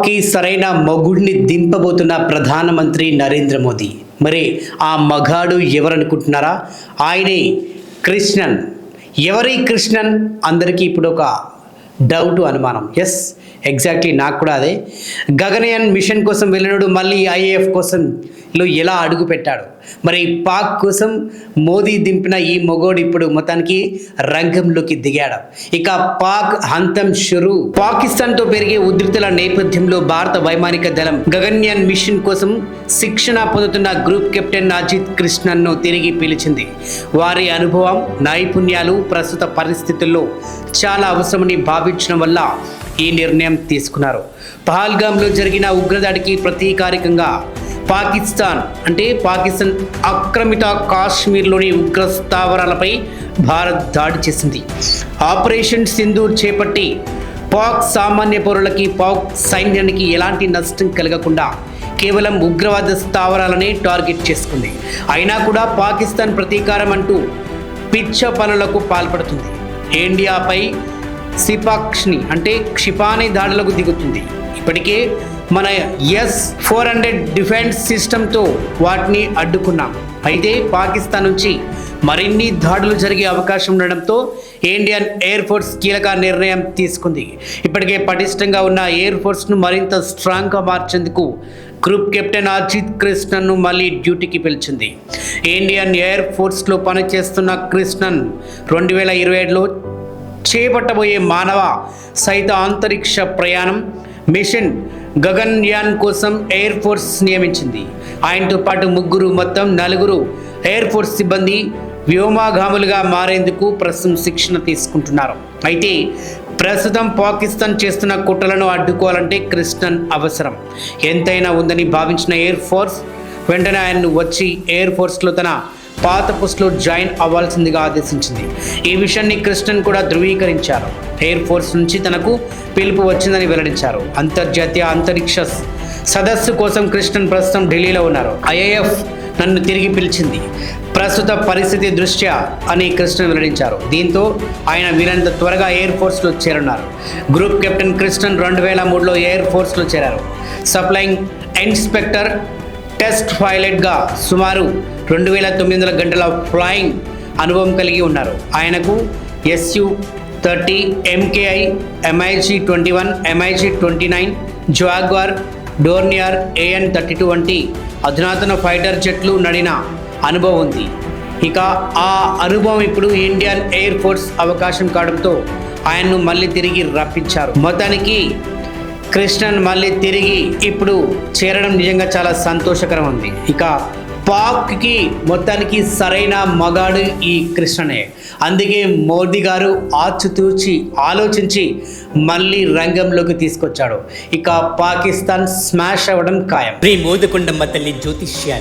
పాక్కి సరైన మొగుడిని దింపబోతున్న ప్రధానమంత్రి నరేంద్ర మోదీ. మరి ఆ మగాడు ఎవరనుకుంటున్నారా? ఆయనే కృష్ణన్. ఎవరి కృష్ణన్? అందరికీ ఇప్పుడు ఒక డౌట్ అనుమానం. ఎస్ ఎగ్జాక్ట్లీ నాకు కూడా అదే. గగనయాన్ మిషన్ కోసం వెళ్ళినడు మళ్ళీ ఐఏఎఫ్ కోసం లో ఎలా అడుగు పెట్టాడు? మరి పాక్ కోసం మోదీ దింపిన ఈ మొగోడు ఇప్పుడు మొత్తానికి రంగంలోకి దిగాడు. ఇక పాక్ హంతం షురు. పాకిస్తాన్తో పెరిగే ఉద్రిక్తల నేపథ్యంలో భారత వైమానిక దళం గగన్యాన్ మిషన్ కోసం శిక్షణ పొందుతున్న గ్రూప్ కెప్టెన్ అజిత్ కృష్ణన్ను తిరిగి పిలిచింది. వారి అనుభవం నైపుణ్యాలు ప్రస్తుత పరిస్థితుల్లో చాలా అవసరమని భావి భావించడం వల్ల ఈ నిర్ణయం తీసుకున్నారు. పహల్గామ్లో జరిగిన ఉగ్రదాడికి ప్రతీకారికంగా పాకిస్తాన్ అంటే పాకిస్తాన్ ఆక్రమిత కాశ్మీర్లోని ఉగ్ర స్థావరాలపై భారత్ దాడి చేసింది. ఆపరేషన్ సింధూర్ చేపట్టి పాక్ సామాన్య పౌరులకి పాక్ సైన్యానికి ఎలాంటి నష్టం కలగకుండా కేవలం ఉగ్రవాద స్థావరాలనే టార్గెట్ చేసుకుంది. అయినా కూడా పాకిస్తాన్ ప్రతీకారం అంటూ పిచ్చ పనులకు పాల్పడుతుంది. ఇండియాపై సిపాక్ష్ని అంటే క్షిపాణి దాడులకు దిగుతుంది. ఇప్పటికే మన ఎస్ ఫోర్ హండ్రెడ్ డిఫెన్స్ సిస్టంతో వాటిని అడ్డుకున్నాం. అయితే పాకిస్తాన్ నుంచి మరిన్ని దాడులు జరిగే అవకాశం ఉండడంతో ఇండియన్ ఎయిర్ ఫోర్స్ కీలక నిర్ణయం తీసుకుంది. ఇప్పటికే పటిష్టంగా ఉన్న ఎయిర్ ఫోర్స్ను మరింత స్ట్రాంగ్గా మార్చేందుకు గ్రూప్ కెప్టెన్ అజిత్ కృష్ణన్ను మళ్ళీ డ్యూటీకి పిలిచింది. ఇండియన్ ఎయిర్ ఫోర్స్లో పనిచేస్తున్న కృష్ణన్ రెండు వేల ఇరవై ఏడులో చేపట్టబోయే మానవ సైత అంతరిక్ష ప్రయాణం మిషన్ గగన్యాన్ కోసం ఎయిర్ ఫోర్స్ నియమించింది. ఆయనతో పాటు ముగ్గురు మొత్తం నలుగురు ఎయిర్ ఫోర్స్ సిబ్బంది వ్యోమాగాములుగా మారేందుకు ప్రస్తుతం శిక్షణ తీసుకుంటున్నారు. అయితే ప్రస్తుతం పాకిస్తాన్ చేస్తున్న కుట్రలను అడ్డుకోవాలంటే కృష్ణన్ అవసరం. ఎంతైనా ఉందని భావించిన ఎయిర్ ఫోర్స్ వెంటనే ఆయన్ను వచ్చి ఎయిర్ ఫోర్స్లో తన పాత పోస్టులో జాయిన్ అవ్వాల్సిందిగా ఆదేశించింది. ఈ విషయాన్ని కృష్ణన్ కూడా ధృవీకరించారు. ఎయిర్ ఫోర్స్ నుంచి తనకు పిలుపు వచ్చిందని వెల్లడించారు. అంతర్జాతీయ అంతరిక్ష సదస్సు కోసం కృష్ణన్ ప్రస్తుతం ఢిల్లీలో ఉన్నారు. ఐఏఎఫ్ నన్ను తిరిగి పిలిచింది. ప్రస్తుత పరిస్థితి దృష్ట్యా అని కృష్ణన్ వెల్లడించారు. దీంతో ఆయన వీరంత త్వరగా ఎయిర్ ఫోర్స్లో చేరున్నారు గ్రూప్ కెప్టెన్ కృష్ణన్ రెండు వేల మూడులో ఎయిర్ ఫోర్స్లో చేరారు. సప్లయింగ్ ఇన్స్పెక్టర్ టెస్ట్ పైలట్గా సుమారు రెండు వేల తొమ్మిది వందల గంటల ఫ్లయింగ్ అనుభవం కలిగి ఉన్నారు. ఆయనకు SU thirty MKI MiG twenty one MiG twenty nine Jaguar Dornier AN thirty two వంటి అధునాతన ఫైటర్ జెట్లు నడిన అనుభవం ఉంది. ఇక ఆ అనుభవం ఇప్పుడు ఇండియన్ ఎయిర్ ఫోర్స్ అవకాశం కావడంతో ఆయన్ను మళ్ళీ తిరిగి రప్పించారు. మొత్తానికి కృష్ణన్ మళ్ళీ తిరిగి ఇప్పుడు చేరడం నిజంగా చాలా సంతోషకరం ఉంది. ఇక పాక్కి మొత్తానికి సరైన మగాడు ఈ కృష్ణనే. అందుకే మోదీ గారు ఆచితూచి ఆలోచించి మళ్ళీ రంగంలోకి తీసుకొచ్చాడు. ఇక పాకిస్తాన్ స్మాష్ అవ్వడం ఖాయం. శ్రీ మోదకొండమ్మ తల్లి జ్యోతిష్యాల